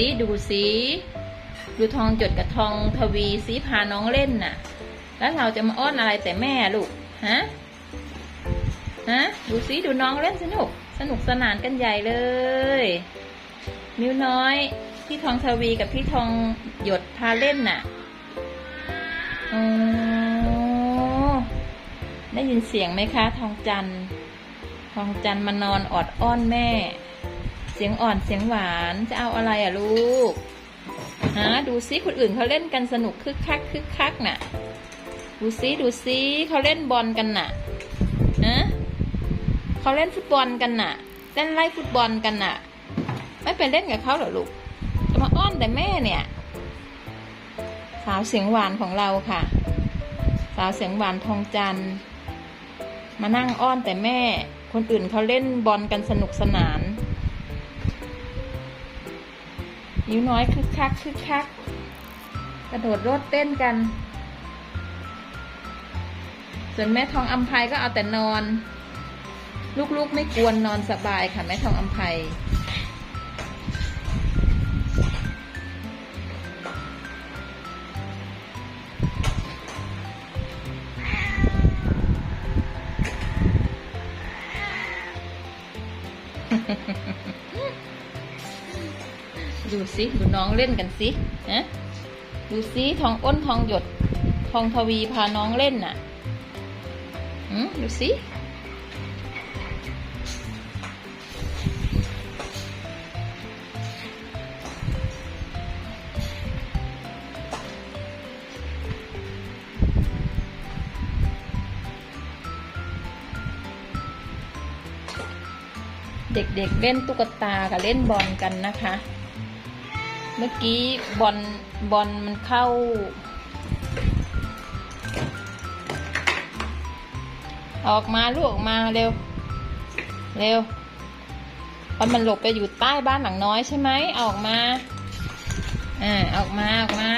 ซิดูซิดูทองจดกับทองทวีซิพาน้องเล่นน่ะ แล้วเราจะมาอ้อนอะไรแต่แม่ลูกฮะฮะดูซิดูน้องเล่นสนุก สนุกสนานกันใหญ่เลย มิวน้อย พี่ทองทวีกับพี่ทองหยดพาเล่นน่ะอ๋อได้ยินเสียงไหมคะ ทองจันทร์ทองจันทร์มานอนออดอ้อนแม่ สียงอ่อนเสียงหวานจะเอาอะไรอะลูกฮะดูซิคนอื่นเขาเล่นกันสนุกคึกคักคึกคักน่ะ ดูซิดูซิเขาเล่นบอลกันน่ะฮะเขาเล่นฟุตบอลกันน่ะเล่นไล่ฟุตบอลกันน่ะ ไม่ไปเล่นกับเขาเหรอลูกจะมาอ้อนแต่แม่เนี่ย สาวเสียงหวานของเราค่ะ สาวเสียงหวานทองจันมานั่งอ้อนแต่แม่ คนอื่นเขาเล่นบอลกันสนุกสนาน นิ้วน้อยคึกคักคึกคักกระโดดโลดเต้นกัน ส่วนแม่ทองอัมภัยก็เอาแต่นอน ลูกๆไม่กวนนอนสบายค่ะแม่ทองอัมภัย ดูสิดูน้องเล่นกันสิฮะดูสิทองอ้นทองหยด ทองทวีพาน้องเล่นน่ะอืมดูสิเด็กๆเล่นตุ๊กตากับเล่นบอลกันนะคะ เมื่อกี้บอลบอลมันเข้า ออกมาลูกออกมาเร็ว เร็วบอลมันหลบไปอยู่ใต้บ้านหลังน้อยใช่ไหมออกมาอ่าออกมาออกมา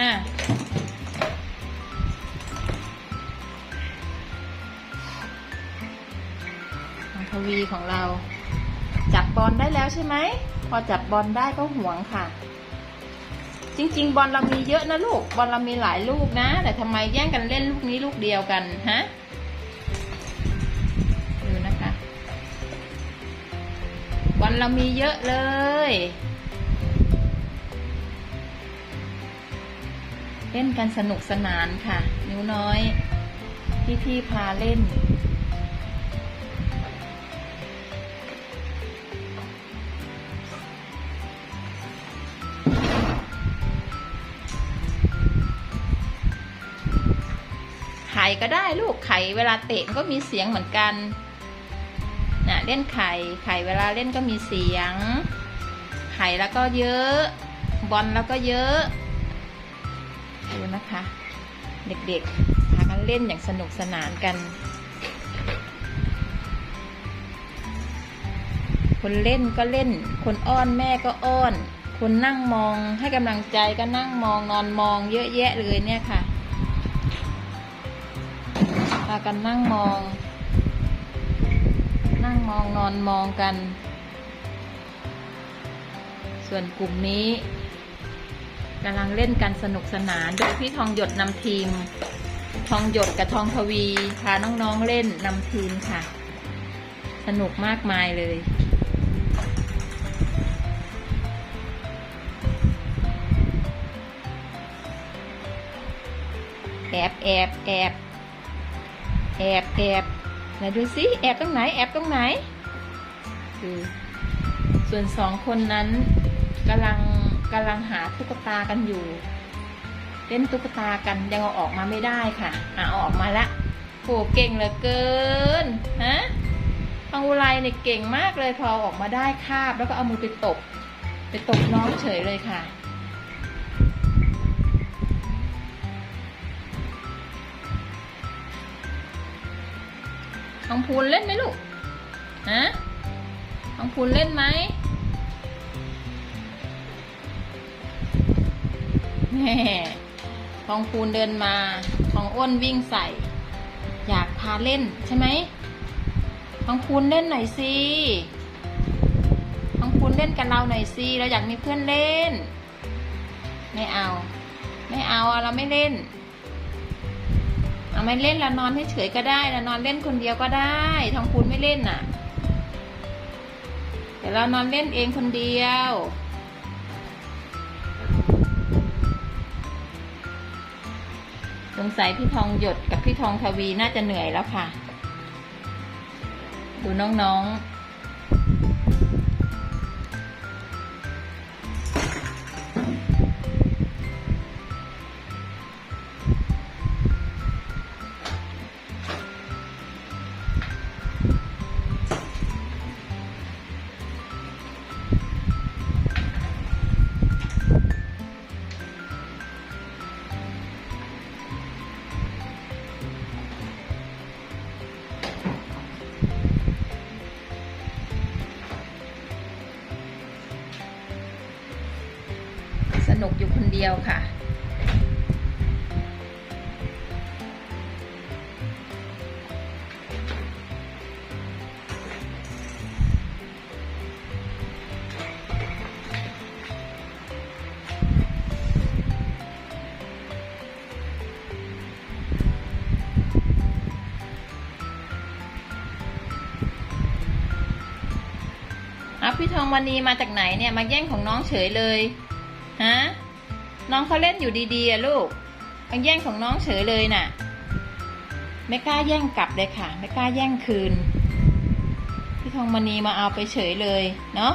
ทวีของเรา จับบอลได้แล้วใช่ไหม พอจับบอลได้ก็หวงค่ะ จริง ๆ บอลเรามีเยอะนะลูก บอลเรามีหลายลูกนะ แต่ทำไมแย่งกันเล่นลูกนี้ลูกเดียวกันฮะดูนะคะ บอลเรามีเยอะเลย เล่นกันสนุกสนานค่ะ นิ้วน้อย พี่ๆพาเล่น ก็ได้ลูกไข่เวลาเตะก็มีเสียงเหมือนกันนะเล่นไข่ไข่เวลาเล่นก็มีเสียง ไข่แล้วก็เยอะ บอลแล้วก็เยอะดูนะคะ เด็กๆพากันเล่นอย่างสนุกสนานกัน คนเล่นก็เล่น คนอ้อนแม่ก็อ้อน คนนั่งมองให้กำลังใจก็นั่งมองนอนมองเยอะแยะเลยเนี่ยค่ะากันนั่งมอง นั่งมองนอนมองกัน ส่วนกลุ่มนี้กำลังเล่นกันสนุกสนาน โดยพี่ทองหยดนำทีม ทองหยดกับทองทวีพาน้องๆเล่นนำทีมค่ะ สนุกมากมายเลยแอบแอบแอบ แอบแอบไหนดูสิแอบตรงไหน แอบตรงไหนคือส่วนสองคนนั้นกำลังกำลังหาตุ๊กตากันอยู่เล่นตุ๊กตากันยังเอาออกมาไม่ได้ค่ะอะเอาออกมาละโหเก่งเหลือเกินฮะทองอุไรเนี่ยเก่งมากเลยพออออกมาได้คาบแล้วก็เอามือไปตบ ไปตบน้องเฉยเลยค่ะ ทองพูนเล่นไหมลูกฮะทองพูนเล่นไหมแม่ทองพูนเดินมาทองอ้นวิ่งใส่ อยากพาเล่นใช่ไหมทองพูนเล่นหน่อยสิทองพูนเล่นกับเราหน่อยสิเราอยากมีเพื่อนเล่น ไม่เอา ไม่เอาเราไม่เล่น เอาไม่เล่นแล้วนอนให้เฉยก็ได้แล้วนอนเล่นคนเดียวก็ได้ทองพูนไม่เล่นน่ะเดี๋ยวเรานอนเล่นเองคนเดียวสงสัยพี่ทองหยดกับพี่ทองทวีน่าจะเหนื่อยแล้วค่ะ ดูน้องๆ นุกอยู่คนเดียวค่ะเอาพี่ทองวันนี้มาจากไหนเนี่ย มาแย่งของน้องเฉยเลย ฮะน้องเขาเล่นอยู่ดีๆอะลูกมันแย่งของน้องเฉยเลยน่ะ ไม่กล้าแย่งกลับเลยค่ะ ไม่กล้าแย่งคืน พี่ทองมณีมาเอาไปเฉยเลย เนาะ